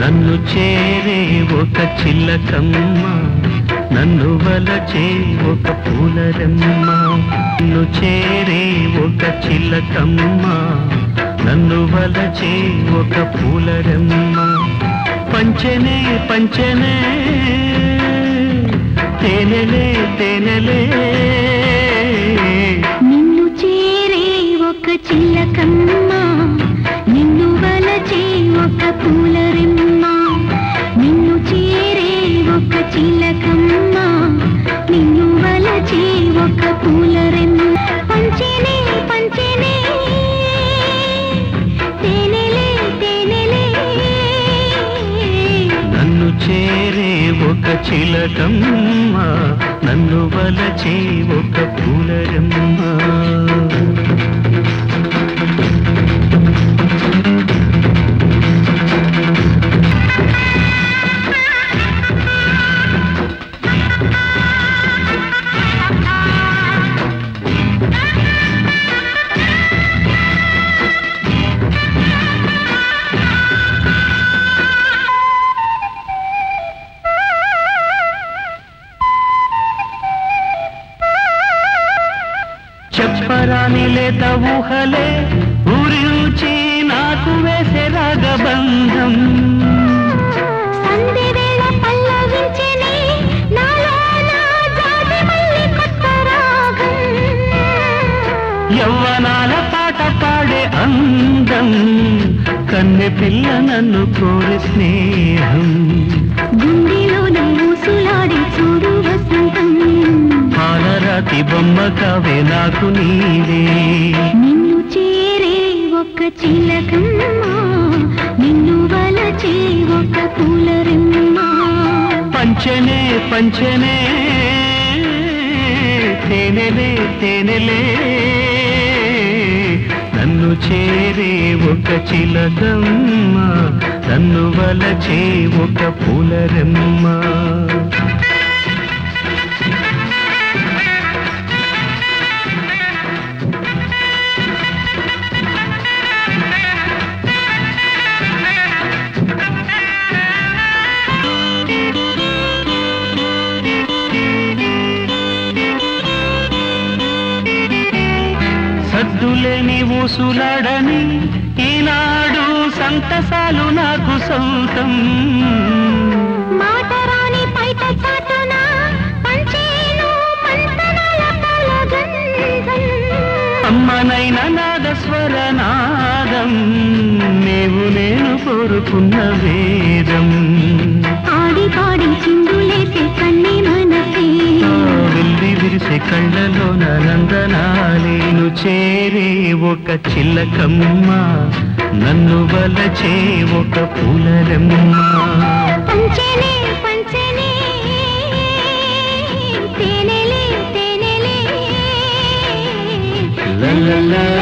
నన్ను చేరే ఒక చిల్లకమ్మ నన్ను వలచే ఒక పూలరమ్మ. నన్ను చేరే ఒక చిల్లకమ్మ నన్ను వలచే ఒక పూలరమ్మ. పంచనే పంచనే తేనెలే తేనెలే. చిల్లకమ్మ నిన్ను ఒక పూలరెమ్మ పంచెనే తేనెలే తేనెలే. నన్ను చేరే ఒక చిలకమ్మ నన్ను వలచే ఒక పూలరమ్మ. పరాని లేత ఊహలే ఊరిచి నాకు వేసే రాగబంధం. యవ్వనాల పాట పాడే అందం కన్నె పిల్ల నన్ను కోరి స్నేహం. గుండెలో నన్ను సులాడి చూడు పాలరాతి బొమ్మ కావే నాకు నీవే. నిన్ను చేరే ఒక చిలకమ్మ నిన్ను వలచే ఒక పూలరెమ్మ. పంచనే పంచనే తేనెలే తేనెలే. నన్ను చేరే ఒక చిలకమ్మ నన్ను వలచే ఒక పూలరమ్మ. సద్దులేని ఊసులాడని ఈనాడు సంతసాలు నాకు సొంతం. అమ్మనైన నాద స్వరనాదం నేను నేను కోరుకున్న వేదం. ఒక చిల్లకమ్మ నన్ను వలచే ఒక పూలరమ్మ. పంచెనే పంచెనే తేనెలే తేనెలే. La